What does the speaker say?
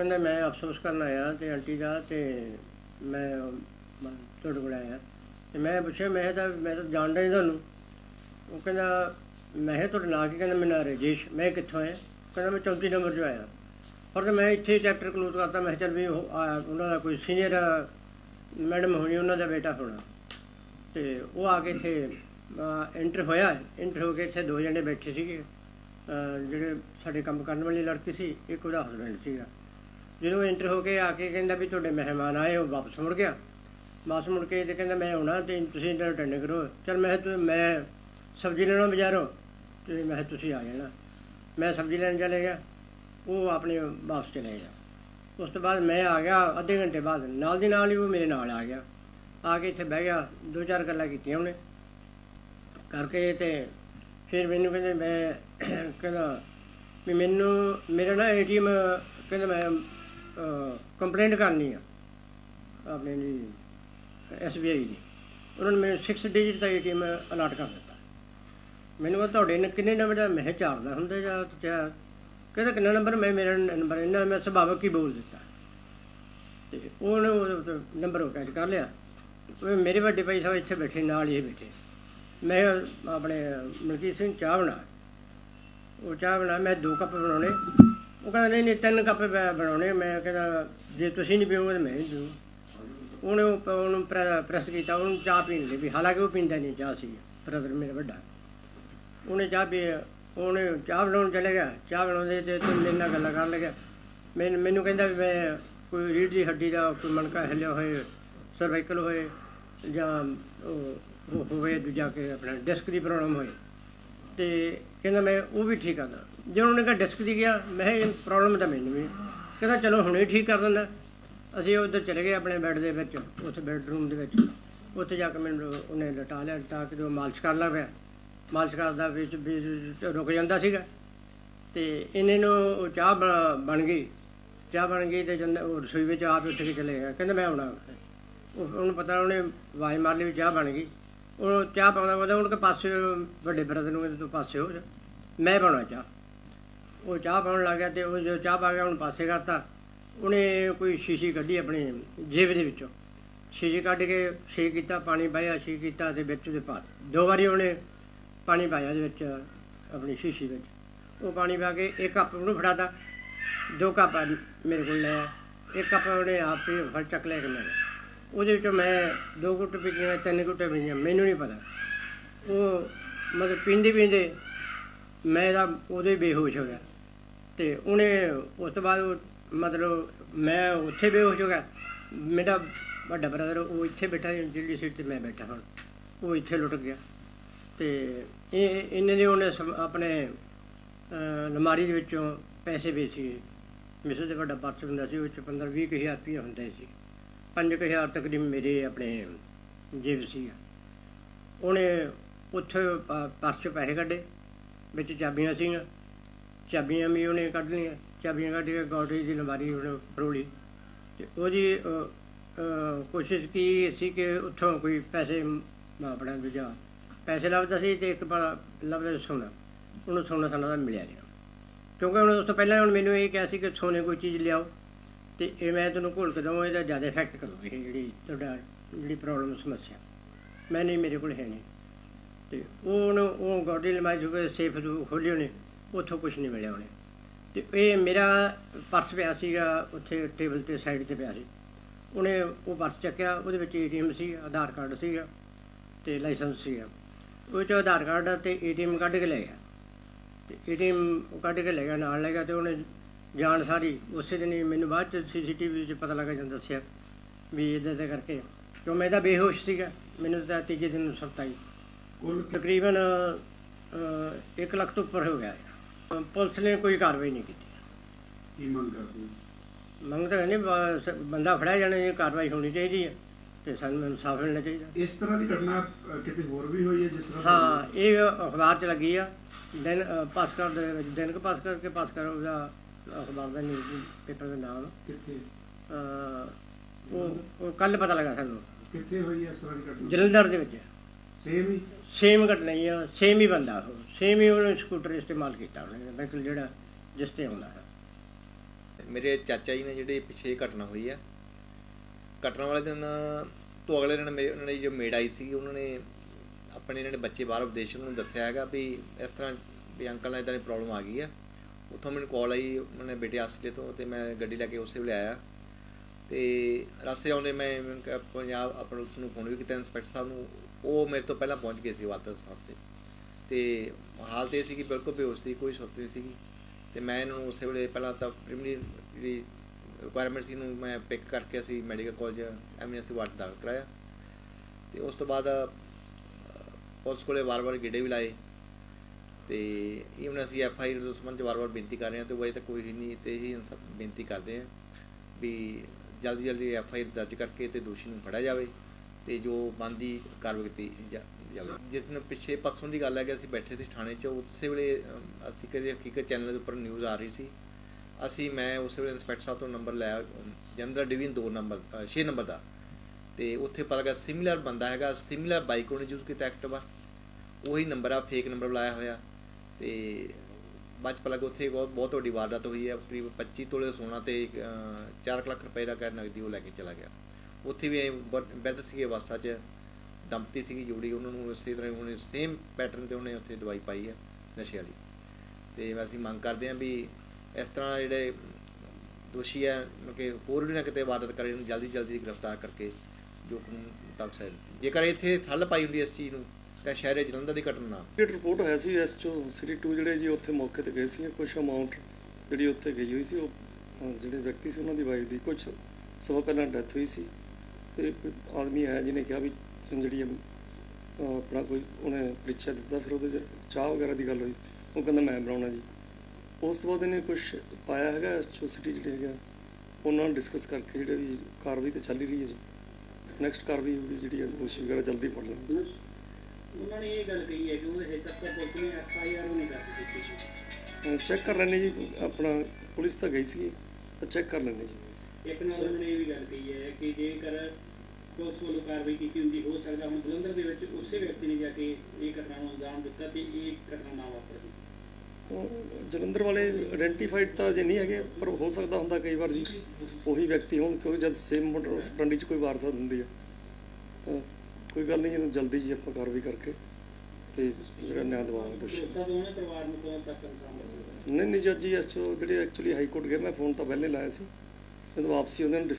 ਕਹਿੰਦਾ ਮੈਂ ਅਫਸੋਸ ਕਰਨ ਆਇਆ ਤੇ ਆਂਟੀ ਦਾ ਤੇ ਮੈਂ ਤੁਹਾਡੇ ਕੋਲ ਆਇਆ। ਤੇ ਮੈਂ ਪੁੱਛਿਆ, ਮੈਂ ਤਾਂ ਮੈਂ ਤਾਂ ਜਾਣਦਾ ਨਹੀਂ ਤੁਹਾਨੂੰ। ਉਹ ਕਹਿੰਦਾ, ਮੈਂ ਕਿਹਾ, ਤੁਹਾਡਾ ਨਾਂ ਕੀ ਕਹਿੰਦਾ, ਮੇਰਾ ਨਾਂ ਰਜੇਸ਼, ਮੈਂ ਕਿੱਥੋਂ ਆਇਆ? ਕਹਿੰਦਾ, ਮੈਂ 34 ਨੰਬਰ 'ਚੋਂ ਆਇਆ। ਪਰ ਤੇ ਮੈਂ ਇੱਥੇ ਚੈਪਟਰ ਕਲੋਜ਼ ਕਰਤਾ, ਮੈਂ ਕਿਹਾ, ਚੱਲ ਵੀ ਉਹਨਾਂ ਦਾ ਕੋਈ ਸੀਨੀਅਰ ਮੈਡਮ ਹੋਣੀ, ਉਹਨਾਂ ਦਾ ਬੇਟਾ ਹੋਣਾ। ਤੇ ਉਹ ਆ ਕੇ ਇੱਥੇ ਐਂਟਰ ਹੋਇਆ। ਐਂਟਰ ਹੋ ਕੇ ਇੱਥੇ ਦੋ ਜਣੇ ਬੈਠੇ ਸੀਗੇ। ਜਿਹੜੇ ਸਾਡੇ ਕੰਮ ਕਰਨ ਵਾਲੀ ਲੜਕੀ ਸੀ, ਇੱਕ ਉਹਦਾ ਹਸਬੈਂਡ ਸੀਗਾ। ਜਦੋਂ ਐਂਟਰ ਹੋ ਕੇ ਆ ਕੇ ਕਹਿੰਦਾ ਵੀ ਤੁਹਾਡੇ ਮਹਿਮਾਨ ਆਏ, ਉਹ ਵਾਪਸ ਮੁੜ ਗਿਆ। ਵਾਪਸ ਮੁੜ ਕੇ ਤੇ ਕਹਿੰਦਾ, ਮੈਂ ਆਉਣਾ ਤੇ ਤੁਸੀਂ ਇਹਨਾਂ ਨੂੰ ਅਟੈਂਡ ਕਰੋ। ਚਲ ਮੈਂ ਕਿਹਾ, ਤੂੰ, ਮੈਂ ਸਬਜ਼ੀ ਲੈਣਾ ਬਾਜ਼ਾਰੋਂ? ਤੇ ਮੈਂ ਕਿਹਾ, ਤੁਸੀਂ ਆ ਜਾਣਾ। ਮੈਂ ਸਬਜ਼ੀ ਲੈਣ ਚਲੇ ਗਿਆ। ਉਹ ਆਪਣੇ ਵਾਪਸ ਚਲੇ ਗਿਆ। ਉਸ ਤੋਂ ਬਾਅਦ ਮੈਂ ਆ ਗਿਆ, ਅੱਧੇ ਘੰਟੇ ਬਾਅਦ। ਨਾਲ ਦੀ ਨਾਲ ਹੀ ਉਹ ਮੇਰੇ ਨਾਲ ਆ ਗਿਆ। ਆ ਕੇ ਇੱਥੇ ਬਹਿ ਗਿਆ। ਦੋ ਚਾਰ ਗੱਲਾਂ ਕੀਤੀਆਂ ਉਹਨੇ। ਕਰਕੇ ਤੇ ਫਿਰ ਮੈਨੂੰ ਕਹਿੰਦੇ, ਮੈਂ ਕਹਿੰਦਾ ਵੀ ਮੈਨੂੰ, ਮੇਰਾ ਨਾ ਏਟੀਐਮ, ਕਹਿੰਦਾ ਮੈਂ ਕੰਪਲੇਂਟ ਕਰਨੀ ਆ। ਆਪਣੇ ਜੀ ਐਸਬੀਆਈ ਦੀ। ਉਹਨਾਂ ਨੇ ਮੈਨੂੰ 6 ਡਿਜਿਟ ਦਾ ਏਟੀਐਮ ਅਲਾਟ ਕਰ ਦਿੱਤਾ। ਮੈਨੂੰ ਉਹ ਤੁਹਾਡੇ ਨੇ ਕਿੰਨੇ ਨੰਬਰ ਦਾ, ਮੈਂ ਕਿਹਾ ਚਾਰ ਦਾ ਹੁੰਦਾ ਜਾਂ ਕਹਿੰਦਾ ਕਿੰਨਾ ਨੰਬਰ? ਮੈਂ ਮੇਰਾ ਨੰਬਰ ਇਹਨਾਂ ਮੈਂ ਸੁਭਾਵਕ ਹੀ ਬੋਲ ਦਿੱਤਾ। ਤੇ ਉਹਨੇ ਉਹ ਨੰਬਰ ਉਹ ਕੈਚ ਕਰ ਲਿਆ। ਮੇਰੇ ਵੱਡੇ ਭਾਈ ਸਾਹਿਬ ਇੱਥੇ ਬੈਠੇ, ਨਾਲ ਹੀ ਬੈਠੇ। ਮੈਂ ਆਪਣੇ ਮਲਕੀਤ ਸਿੰਘ ਚਾਹ ਬਣਾ। ਉਹ ਚਾਹ ਬਣਾ, ਮੈਂ ਦੋ ਕੱਪ ਬਣਾਉਣੇ। ਉਹ ਕਹਿੰਦਾ, ਨਹੀਂ ਨਹੀਂ, ਤਿੰਨ ਕੱਪ ਬ- ਬਣਾਉਣੇ ਮੈਂ ਕਹਿੰਦਾ, ਜੇ ਤੁਸੀਂ ਨਹੀਂ ਪੀਓਗੇ ਤਾਂ ਮੈਂ ਨਹੀਂ ਪੀਊਂ ਉਹਨੇ ਉਹ ਪ- ਉਹਨੂੰ ਪ੍ਰੈਸ ਕੀਤਾ। ਉਹਨੂੰ ਚਾਹ ਪੀਣ ਲਈ ਵੀ ਹਾਲਾਂਕਿ ਉਹ ਪੀਂਦਾ ਨਹੀਂ, ਚਾਹ ਸੀ ਬ੍ਰਦਰ ਮੇਰਾ ਵੱਡਾ। ਉਹਨੇ ਚਾਹ ਪੀ, ਉਹਨੇ ਚਾਹ ਬਣਾਉਣ ਚਲੇ ਗਿਆ। ਚਾਹ ਬਣਾਉਂਦੇ ਤੇ ਤੇ ਮੇਰੇ ਨਾਲ ਗੱਲਾਂ ਕਰਨ ਲੱਗਿਆ। ਮੈਨੂੰ ਮੈਨੂੰ ਕਹਿੰਦਾ ਵੀ ਮੈਂ ਕੋਈ ਰੀੜ ਦੀ ਹੱਡੀ ਦਾ ਕੋਈ ਮਣਕਾ ਹਿੱਲਿਆ ਹੋਏ, ਸਰਵਾਈਕਲ ਹੋਏ, ਜਾਂ ਉਹ ਹੋਵੇ, ਦੂਜਾ ਕੇ ਆਪਣਾ ਡਿਸਕ ਦੀ ਪ੍ਰੋਬਲਮ ਹੋਏ। ਤੇ ਕਹਿੰਦਾ ਮੈਂ ਉਹ ਵੀ ਠੀਕ ਕਰਦਾ। ਜਦੋਂ ਉਹਨੇ ਕਿਹਾ ਡਿਸਕ ਦੀ ਗਿਆ, ਮੈਂ ਕਿਹਾ ਇਹ ਪ੍ਰੋਬਲਮ ਤਾਂ ਮੈਨੂੰ ਵੀ ਕਹਿੰਦਾ ਚਲੋ ਹੁਣੇ ਠੀਕ ਕਰ ਦਿੰਦਾ। ਅਸੀਂ ਉੱਧਰ ਚਲੇ ਗਏ ਆਪਣੇ ਬੈੱਡ ਦੇ ਵਿੱਚ, ਉੱਥੇ ਬੈੱਡਰੂਮ ਦੇ ਵਿੱਚ। ਉੱਥੇ ਜਾ ਕੇ ਮੈਨੂੰ ਉਹਨੇ ਲਟਾ ਲਿਆ, ਲਟਾ ਕੇ ਤੇ ਉਹ ਮਾਲਿਸ਼ ਕਰਨ ਲੱਗ ਪਿਆ, ਮਾਲਿਸ਼ ਕਰਦਾ ਵਿੱਚ ਵੀ ਰੁਕ ਜਾਂਦਾ ਸੀਗਾ। ਤੇ ਇਹਨੇ ਨੂੰ ਉਹ ਚਾਹ ਬ- ਬਣ ਗਈ। ਚਾਹ ਬਣ ਗਈ ਤੇ ਜਦ ਉਹ ਰਸੋਈ ਵਿੱਚ ਆਪ ਉੱਠ ਕੇ ਚਲੇ ਗਿਆ। ਕਹਿੰਦਾ ਮੈਂ ਆਉਣਾ ਉਹ ਉਹਨੂੰ ਪਤਾ ਉਹਨੇ ਵਾਜ ਮਾਰ ਲਈ ਵੀ ਚਾਹ ਬਣ ਗਈ। ਉਹ ਚਾਹ ਪਾਉਂਦਾ ਉਹਦਾ ਉਹਨੂੰ ਕੇ ਪਾਸੇ ਵੱਡੇ ਬ੍ਰਦਰ ਨੂੰ ਕਹਿੰਦੇ ਤੂੰ ਪਾਸੇ ਹੋ ਜਾ। ਮੈਂ ਪਾਉਣਾ ਚਾਹ। ਉਹ ਚਾਹ ਪਾਉਣ ਲੱਗ ਗਿਆ ਤੇ ਉਹ ਜੋ ਚਾਹ ਪਾ ਗਿਆ ਉਹਨੂੰ ਪਾਸੇ ਕਰਤਾ, ਉਹਨੇ ਕੋਈ ਸ਼ੀਸ਼ੀ ਕੱਢੀ ਆਪਣੀ ਜੇਬ ਦੇ ਵਿੱਚੋਂ। ਸ਼ੀਸ਼ੀ ਕੱਢ ਕੇ ਛੇ ਕੀਤਾ, ਪਾਣੀ ਪਾਇਆ ਛੇ ਕੀਤਾ ਤੇ ਵਿੱਚ ਉਹਦੇ ਪਾ ਦਿੱਤਾ। ਦੋ ਵਾਰੀ ਉਹਨੇ ਪਾਣੀ ਪਾਇਆ ਉਹਦੇ ਵਿੱਚ, ਆਪਣੀ ਸ਼ੀਸ਼ੀ ਵਿੱਚ। ਉਹ ਪਾਣੀ ਪਾ ਕੇ ਇੱਕ ਕੱਪ ਉਹਨੂੰ ਫੜਾਤਾ ਦੋ ਕੱਪ ਮੇਰੇ ਕੋਲ ਲਿਆ ਇੱਕ ਕੱਪ ਉਹਨੇ ਆਪ ਹੀ ਫੜ ਚੱਕ ਲਿਆ ਕਿ ਮੈਂ ਉਹਦੇ ਵਿੱਚੋਂ ਮੈਂ ਦੋ ਘੁੱਟ ਪੀਤੀਆਂ ਤਿੰਨ ਘੁੱਟ ਪੀਤੀਆਂ ਮੈਨੂੰ ਨਹੀਂ ਪਤਾ। ਉਹ ਮਤਲਬ ਪੀਂਦੇ ਪੀਂਦੇ ਮੈਂ ਤਾਂ ਉਹਦੇ ਬੇਹੋਸ਼ ਹੋ ਗਿਆ। ਤੇ ਉਹਨੇ ਉਸ ਤੋਂ ਬਾਅਦ ਮਤਲਬ ਮੈਂ ਉੱਥੇ ਬੇਹੋਸ਼ ਹੋ ਗਿਆ। ਮੇਰਾ ਵੱਡਾ ਬ੍ਰਦਰ ਉਹ ਇੱਥੇ ਬੈਠਾ ਸੀ, ਜਿਹੜੀ ਸੀਟ ਤੇ ਮੈਂ ਬੈਠਾ ਹੁਣ। ਉਹ ਇੱਥੇ ਲੁੱਟ ਗਿਆ। ਤੇ ਇਹ ਇਹਨੇ ਦੇ ਉਹਨੇ ਸਮ- ਆਪਣੇ ਅਹ, ਅਲਮਾਰੀ ਦੇ ਵਿੱਚੋਂ ਪੈਸੇ ਵੇਚ ਸੀ। ਮਿਸਰ ਦੇ ਵੱਡਾ ਪਰਸ ਹੁੰਦਾ ਸੀ ਉਹ ਚ 15 20 ਕੁ ਹਜ਼ਾਰ ਰੁਪਏ ਹੁੰਦੇ ਸੀ। 5000 ਤਕਰੀਬਨ ਮੇਰੇ ਆਪਣੇ ਜੇਬ ਸੀ। ਉਹਨੇ ਉੱਥੇ ਪਰਸ ਚ ਪੈਸੇ ਕੱਢੇ ਵਿੱਚ ਚਾਬੀਆਂ ਸੀਗੀਆਂ। ਚਾਬੀਆਂ ਵੀ ਉਹਨੇ ਕੱਢ ਲਈਆਂ, ਚਾਬੀਆਂ ਕੱਢ ਕੇ ਗੋਡਰੀ ਦੀ ਲਮਾਰੀ ਉਹਨੇ ਫਰੋਲੀ। ਤੇ ਉਹਦੀ ਕੋਸ਼ਿਸ਼ ਕੀ ਸੀ ਕਿ ਉੱਥੋਂ ਕੋਈ ਪੈਸੇ ਮ- ਆਪਣਾ ਦੂਜਾ ਪੈਸੇ ਲੱਭਦਾ ਸੀ ਤੇ ਇੱਕ ਬੜਾ ਲੱਭਦਾ ਸੀ ਸੋਨਾ। ਉਹਨੂੰ ਸੋਨਾ ਸਾਨਾ ਦਾ ਮਿਲਿਆ ਨਹੀਂ ਕਿਉਂਕਿ ਹੁਣ ਉਸ ਤੋਂ ਪਹਿਲਾਂ ਹੁਣ ਮੈਨੂੰ ਇਹ ਕਿਹਾ ਸੀ ਕਿ ਸੋਨੇ ਕੋਈ ਚੀਜ਼ ਲਿਆਓ ਤੇ ਇਹ ਮੈਂ ਤੁਹਾਨੂੰ ਘੋਲ ਕੇ ਦਵਾਂ, ਇਹਦਾ ਜ਼ਿਆਦਾ ਇਫੈਕਟ ਕਰੂਗੀ ਇਹ ਜਿਹੜੀ ਤੁਹਾਡਾ, ਜਿਹੜੀ ਪ੍ਰੋਬਲਮ ਸਮੱਸਿਆ। ਮੈਂ ਨਹੀਂ, ਮੇਰੇ ਕੋਲ ਹੈ ਨਹੀਂ। ਤੇ ਉਹ ਉਹਨੂੰ ਉਹ ਗੋਡੀ ਲਮਾਈ ਜੋ ਸੇਫ ਨੂੰ ਖੋਲੀ ਉਹਨੇ ਉੱਥੋਂ ਕੁਝ ਨਹੀਂ ਮਿਲਿਆ ਉਹਨੇ। ਤੇ ਇਹ ਮੇਰਾ ਪਰਸ ਪਿਆ ਸੀਗਾ ਉੱਥੇ ਟੇਬਲ ਤੇ ਸਾਈਡ ਤੇ ਪਿਆ ਸੀ। ਉਹਨੇ ਉਹ ਪਰਸ ਚੱਕਿਆ ਉਹਦੇ ਵਿੱਚ ਏਟੀਐਮ ਸੀ ਆਧਾਰ ਕਾਰਡ ਸੀਗਾ ਤੇ ਲਾਇਸੈਂਸ ਸੀਗਾ। ਉਹ ਚੋਂ ਆਧਾਰ ਕਾਰਡ ਤੇ ਏਟੀਐਮ ਕੱਢ ਕੇ ਲੈ ਗਿਆ। ਤੇ ਏਟੀਐਮ ਉਹ ਕੱਢ ਕੇ ਲੈ ਗਿਆ ਨਾਲ ਲੈ ਗਿਆ ਤੇ ਉਹਨੇ ਜਾਣ ਸਾਰੀ। ਉਸੇ ਦਿਨ ਹੀ ਮੈਨੂੰ ਬਾਅਦ ਚ ਸੀਸੀਟੀਵੀ 'ਚ ਪਤਾ ਲੱਗਾ ਜਾਂਦਾ ਦੱਸਿਆ ਵੀ ਇਦਾਂ ਦਾ ਕਰਕੇ ਕਿਉਂ ਮੈਂ ਤਾਂ ਬੇਹੋਸ਼ ਸੀਗਾ। ਮੈਨੂੰ ਤਾਂ ਤੀਜੇ ਦਿਨ ਨੂੰ ਸੁਰਤ ਆਈ। ਕੁੱਲ ਤਕਰੀਬਨ 1 ਲੱਖ ਤੋਂ ਉੱਪਰ ਹੋ ਗਿਆ। ਪੁਲਿਸ ਨੇ ਕੋਈ ਕਾਰਵਾਈ ਨਹੀਂ ਕੀਤੀ। ਕੀ ਮੰਗ ਕਰਦੇ ਹੋ? ਮੰਗਦੇ ਨਹੀਂ ਬੰਦਾ ਫੜਿਆ ਜਾਣਾ ਇਹ ਕਾਰਵਾਈ ਹੋਣੀ ਚਾਹੀਦੀ ਹੈ ਤੇ ਸਾਨੂੰ ਇਨਸਾਫ ਮਿਲਣਾ ਚਾਹੀਦਾ। ਇਸ ਤਰ੍ਹਾਂ ਦੀ ਘਟਨਾ ਕਿਤੇ ਹੋਰ ਵੀ ਹੋਈ ਹੈ ਜਿਸ ਤਰ੍ਹਾਂ ਹਾਂ ਇਹ ਅਖਬਾਰ 'ਚ ਲੱਗੀ ਆ। ਦਿਨ ਅ, ਭਾਸਕਰ ਦੇ ਵਿੱਚ ਦਿਨ ਕੁ ਭਾਸਕਰ ਕੇ ਭਾਸਕਰ ਉਹਦਾ ਅਖਬਾਰ ਦਾ ਨਿਊਜ਼ ਪੇਪਰ ਦਾ ਨਾਮ ਕਿੱਥੇ? ਉਹ ਉਹ ਕੱਲ ਪਤਾ ਲੱਗਾ ਸਾਨੂੰ। ਕਿੱਥੇ ਹੋਈ ਹੈ ਇਸ ਤਰ੍ਹਾਂ ਦੀ ਘਟਨਾ? ਜਲੰਧਰ ਦੇ ਵਿੱਚ। ਸੇਮ ਹੀ? ਸੇਮ ਘਟਨਾ ਹੀ ਆ ਸੇਮ ਹੀ ਬੰਦਾ ਉਹ। ਸੇਮ ਹੀ ਉਹਨੇ ਸਕੂਟਰ ਇਸਤੇਮਾਲ ਕੀਤਾ ਉਹਨੇ ਬਿਲਕੁਲ ਜਿਹੜਾ ਜਿਸ ਤੇ ਆਉਂਦਾ ਹੈ। ਮੇਰੇ ਚਾਚਾ ਜੀ ਨੇ ਜਿਹੜੇ ਪਿੱਛੇ ਘਟਨਾ ਹੋਈ ਆ, ਘਟਨਾ ਵਾਲੇ ਦਿਨ, ਤੋਂ ਅਗਲੇ ਦਿਨ ਮੇਰੇ ਉਹਨਾਂ ਨੇ ਜੋ ਮੇਡ ਆਈ ਸੀ, ਉਹਨਾਂ ਨੇ ਆਪਣੇ ਇਹਨਾਂ ਦੇ ਬੱਚੇ ਬਾਹਰ ਵਿਦੇਸ਼ ਨੂੰ ਦੱਸਿਆ ਹੈਗਾ ਵੀ ਇਸ ਤਰ੍ਹਾਂ ਵੀ ਅੰਕਲ ਨਾਲ ਇਦਾਂ ਦੀ ਪ੍ਰੋਬਲਮ ਆ ਗਈ ਆ। ਉੱਥੋਂ ਮੈਨੂੰ ਕਾਲ ਆਈ, ਉਹਨਾਂ ਨੇ ਬੇਟੇ ਆਸਟ੍ਰੇਲੀਆ ਤੋਂ ਤੇ ਮੈਂ ਗੱਡੀ ਲੈ ਕੇ ਉਸੇ ਵੇਲੇ ਆਇਆ। ਤੇ ਰਸਤੇ ਆਉਂਦੇ ਮੈਂ ਪੰਜਾਬ ਆਪਣੇ ਉਸ ਨੂੰ ਫੋਨ ਵੀ ਕੀਤਾ ਇੰਸਪੈਕਟਰ ਸਾਹਿਬ ਨੂੰ। ਉਹ ਮੇਰੇ ਤੋਂ ਪਹਿਲਾਂ ਪਹੁੰਚ ਗਏ ਸੀ ਵਾਤਰ ਸਾਹਿਬ ਤੇ। ਤੇ ਹਾਲਤ ਇਹ ਸੀ ਕਿ ਬਿਲਕੁਲ ਬੇਹੋਸ਼ ਸੀ, ਕੋਈ ਸੁਰਤ ਨਹੀਂ ਸੀਗੀ। ਤੇ ਮੈਂ ਇਹਨੂੰ ਉਸੇ ਵੇਲੇ ਪਹਿਲਾਂ ਤਾਂ ਪ੍ਰੀਮਰੀ ਜਿਹੜੀ ਰਿਕੁਆਇਰਮੈਂਟ ਸੀ ਇਹਨੂੰ ਮੈਂ ਪਿਕ ਕਰਕੇ ਅਸੀਂ ਮੈਡੀਕਲ ਕਾਲਜ ਐਮਐਸਸੀ ਵਾਰਡ ਦਾਖਲ ਕਰਾਇਆ। ਤੇ ਉਸ ਤੋਂ ਬਾਅਦ ਪੁਲਿਸ ਕੋਲੇ ਵਾਰ-ਵਾਰ ਗੇੜੇ ਵੀ ਲਾਏ। ਤੇ even ਅਸੀਂ ਐਫ ਆਈ ਆਰ ਦੇ ਸੰਬੰਧ 'ਚ ਵਾਰ-ਵਾਰ ਬੇਨਤੀ ਕਰ ਰਹੇ ਹਾਂ, ਤੇ ਉਹ ਅਜੇ ਤੱਕ ਕੋਈ ਨਹੀਂ, ਤੇ ਇਹੀ ਸਭ ਬੇਨਤੀ ਕਰਦੇ ਹਾਂ ਵੀ ਜਲਦੀ ਜਲਦੀ ਐਫ ਆਈ ਆਰ ਦਰਜ ਕਰਕੇ ਤੇ ਦੋਸ਼ੀ ਨੂੰ ਫੜਿਆ ਜਾਵੇ ਤੇ ਜੋ ਬੰਦੀ ਕਾਰਵਾਈ ਕੀਤੀ ਜਾ- ਜਿਸ ਦਿਨ ਪਿੱਛੇ ਪਰਸੋਂ ਦੀ ਗੱਲ ਹੈ ਕਿ ਅਸੀਂ ਬੈਠੇ ਸੀ ਥਾਣੇ 'ਚ, ਉਸੇ ਵੇਲੇ ਅਸੀਂ ਕਦੇ ਹਕੀਕਤ ਚੈਨਲ ਦੇ ਉੱਪਰ ਨਿਊਜ਼ ਆ ਰਹੀ ਸੀ। ਅਸੀਂ, ਮੈਂ ਉਸੇ ਵੇਲੇ ਇੰਸਪੈਕਟਰ ਸਾਹਿਬ ਤੋਂ ਨੰਬਰ ਲਿਆ ਜਨਰਲ ਡਿਵੀਜ਼ਨ 2 ਨੰਬਰ 6 ਨੰਬਰ ਦਾ। ਤੇ ਉੱਥੇ ਪਤਾ ਲੱਗਾ ਸਿਮਿਲਰ ਬੰਦਾ ਹੈਗਾ ਸਿਮਿਲਰ ਬਾਈਕ ਉਹਨੇ ਯੂਜ਼ ਕੀਤਾ ਐਕਟਿਵਾ ਉਹੀ ਨੰਬਰ ਆ ਫੇਕ ਨੰਬਰ ਬੁਲਾਇਆ ਹੋਇਆ। ਤੇ ਬਾਅਦ 'ਚ ਪਤਾ ਉੱਥੇ ਬਹੁਤ ਬਹੁਤ ਵੱਡੀ ਵਾਰਦਾਤ ਹੋਈ ਹੈ ਕਰੀਬ 25 ਤੋਲੇ ਸੋਨਾ ਤੇ 4 ਲੱਖ ਰੁਪਏ ਦਾ ਕਹਿ ਨਗਦੀ ਉਹ ਲੈ ਕੇ ਚਲਾ ਗਿਆ। ਉੱਥੇ ਵੀ ਐਂ ਬ- ਸੀਗੇ ਅਵਸਥਾ 'ਚ। ਦੰਪਤੀ ਸੀਗੀ ਜੋੜੀ, ਉਹਨਾਂ ਨੂੰ ਇਸੇ ਤਰ੍ਹਾਂ ਉਹਨੇ ਸੇਮ ਪੈਟਰਨ ਤੇ ਉਹਨੇ ਉੱਥੇ ਦਵਾਈ ਪਾਈ ਹੈ, ਨਸ਼ੇ ਵਾਲੀ। ਤੇ ਅਸੀਂ ਮੰਗ ਕਰਦੇ ਹਾਂ ਵੀ ਇਸ ਤਰ੍ਹਾਂ ਜਿਹੜੇ ਦੋਸ਼ੀ ਹੈ, ਮਤਲਬ ਕਿ ਹੋਰ ਵੀ ਨਾ ਕਿਤੇ ਵਾਰਦਾਤ ਕਰੇ, ਇਹਨੂੰ ਜਲਦੀ ਜਲਦੀ ਗ੍ਰਿਫਤਾਰ ਕਰਕੇ ਜੋ ਕਾਨੂੰਨ ਮੁਤਾਬਕ ਸਜ਼ਾ ਜੇਕਰ ਇੱਥੇ ਥੱਲ ਪਾਈ ਹੁੰਦੀ ਇਸ ਚੀਜ਼ ਨੂੰ, ਤਾਂ ਸ਼ਹਿਰੇ ਜਲੰਧਰ ਦੀ ਘਟਨਾ ਨਾ ਰਿਪੋਰਟ ਹੋਇਆ ਸੀ ਐਸਚਓ ਸਿਟੀ 2 ਜਿਹੜੇ ਜੀ ਉੱਥੇ ਮੌਕੇ ਤੇ ਗਏ ਸੀ ਕੁਝ ਅਮਾਉਂਟ ਜਿਹੜੀ ਉੱਥੇ ਗਈ ਹੋਈ ਸੀ, ਉਹ ਜਿਹੜੇ ਵਿਅਕਤੀ ਸੀ ਉਹਨਾਂ ਦੀ ਵਾਈਫ ਦੀ ਕੁਝ ਸਮਾਂ ਪਹਿਲਾਂ ਡੈਥ ਹੋਈ ਸੀ। ਤੇ ਆਦਮੀ ਆਇਆ ਜਿਹਨੇ ਕਿਹਾ ਵੀ ਜਿਹੜੀ ਆਪਣਾ ਕੋਈ ਉਹਨੇ ਪ੍ਰੀਖਿਆ ਦਿੱਤਾ ਫਿਰ ਉਹਦੇ ਚਾਹ ਵਗੈਰਾ ਦੀ ਗੱਲ ਹੋਈ। ਉਹ ਕਹਿੰਦਾ ਮੈਂ ਬਣਾਉਣਾ ਜੀ। ਉਸ ਤੋਂ ਬਾਅਦ ਇਹਨੇ ਕੁਝ ਪਾਇਆ ਹੈਗਾ ਐਸਚਓ ਸਿਟੀ ਜਿਹੜੇ ਹੈਗਾ ਉਹਨਾਂ ਨਾਲ ਡਿਸਕਸ ਕਰਕੇ ਜਿਹੜੇ ਵੀ ਕਾਰਵਾਈ ਤੇ ਚੱਲ ਰਹੀ ਹੈ ਜੀ। ਨੈਕਸਟ ਕਾਰਵਾਈ ਹੋਊਗੀ ਜਿਹੜੀ ਹੈ ਦੋਸ਼ੀ ਵਗੈਰਾ ਜਲਦੀ ਫੜ ਲੈਣਗੇ। ਉਹਨਾਂ ਨੇ ਇਹ ਗੱਲ ਕਹੀ ਹੈ ਕਿ ਉਹਦੇ ਹਜੇ ਤੱਕ ਪੁਲਿਸ ਨੇ ਐਫ ਆਈ ਆਰ ਨਹੀਂ ਦਰਜ ਕੀਤੀ ਚੈੱਕ ਕਰ ਲੈਣੇ ਜੀ ਆਪਣਾ ਪੁਲਿਸ ਤਾਂ ਗਈ ਸੀ ਤਾਂ ਚੈੱਕ ਕਰ ਲੈਣੇ ਜੀ। ਇੱਕ ਨਾਲ ਉਹਨਾਂ ਨੇ ਇਹ ਵੀ ਗੱਲ ਕਹੀ ਹੈ ਕਿ ਜੇਕਰ ਪੁਲਿਸ ਵੱਲੋਂ ਕਾਰਵਾਈ ਕੀਤੀ ਹੁੰਦੀ ਹੋ ਸਕਦਾ ਹੁਣ ਜਲੰਧਰ ਦੇ ਵਿੱਚ ਉਸੇ ਵਿਅਕਤੀ ਨੇ ਜਾ ਕੇ ਇਹ ਘਟਨਾ ਨੂੰ ਅੰਜਾਮ ਦਿੱਤਾ ਤੇ ਇਹ ਘਟਨਾ ਨਾ ਵਾਪਰਦੀ ਜਲੰਧਰ ਵਾਲੇ ਆਇਡੈਂਟੀਫਾਈਡ ਤਾਂ ਜੇ ਨਹੀਂ ਹੈਗੇ ਪਰ ਹੋ ਸਕਦਾ ਹੁੰਦਾ ਕਈ ਵਾਰ ਜੀ ਉਹੀ ਵਿਅਕਤੀ ਹੋਣ ਕਿਉਂਕਿ ਜਦ ਸੇਮ ਮੋਟਰ ਸਪਲੈਂਡਰ 'ਚ ਕੋਈ ਵਾਰਦਾਤ ਹੁੰਦੀ ਹੈ ਤਾਂ ਕੋਈ ਗੱਲ ਨਹੀਂ ਇਹਨੂੰ ਜਲਦੀ ਜੀ ਆਪਾਂ ਕਾਰਵਾਈ ਕਰਕੇ ਤੇ ਜਿਹੜਾ ਨਿਆਂ ਦਿਵਾਵਾਂਗੇ ਦੋਸ਼ੀ ਨਹੀਂ ਨਹੀਂ ਜੱਜ ਜੀ ਐਸ ਜਿਹੜੇ ਐਕਚੁਅਲੀ ਹਾਈ ਕੋਰਟ ਗਏ ਮੈਂ ਫੋਨ ਤਾਂ ਪਹਿਲੇ ਲਾਇਆ ਸੀ। ਜਦੋਂ ਵਾਪਸੀ ਉਹਨਾਂ ਨੂੰ